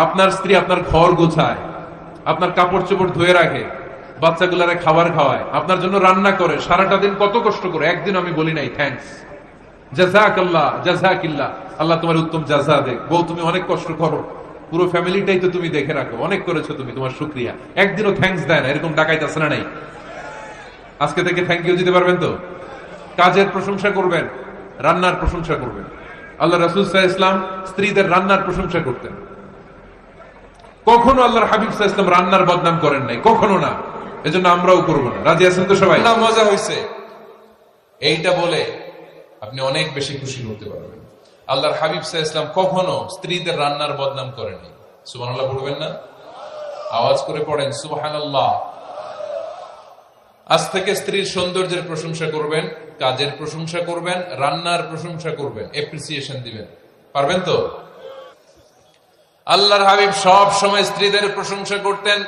আপনার স্ত্রী আপনার ঘর গোছায়, আপনার কাপড় চোপড় ধুয়ে রাখে, বাচ্চাগুলারে খাবার খাওয়ায়, আপনার জন্য রান্না করে, সারাটা দিন কত কষ্ট করে, একদিন আমি বলি নাই থ্যাঙ্কস জাজাক আল্লাহ আল্লাহ তোমার উত্তম জাজা দেখ। বউ, তুমি অনেক কষ্ট করো। পুরো ফ্যামিলিটাই তো তুমি দেখে রাখো। অনেক করেছ তুমি, তোমার শুক্রিয়া। একদিনও থ্যাঙ্কস দেয় না, এরকম ডাকাইতে আসে না নাই। আজকে থেকে থ্যাংক ইউ দিতে পারবেন তো? কাজের প্রশংসা করবেন, রান্নার প্রশংসা করবেন। আল্লাহ রাসুল সাহা ইসলাম স্ত্রীদের রান্নার প্রশংসা করতেন। কখনো আল্লাহর হাবিব ইসলাম রান্নার বদনাম করেন নাই কখনো না। এজন্য আমরাও করব না। রাজি আছেন তো সবাই? না মজা হয়েছে এইটা বলে আপনি অনেক বেশি খুশি হতে পারবেন। আল্লাহর হাবিব সাহা ইসলাম কখনো স্ত্রীদের রান্নার বদনাম করেনি সুবাহ পড়বেন না? আওয়াজ করে পড়েন সুবাহান আজ থেকে স্ত্রীর সৌন্দর্যের প্রশংসা করবেন কাজের প্রশংসা করবেন রান্নার প্রশংসা করবেন এপ্রিসিয়েশন দিবেন। পারবেন তো? আল্লাহর হাবিব সব সময় স্ত্রীদের প্রশংসা করতেন।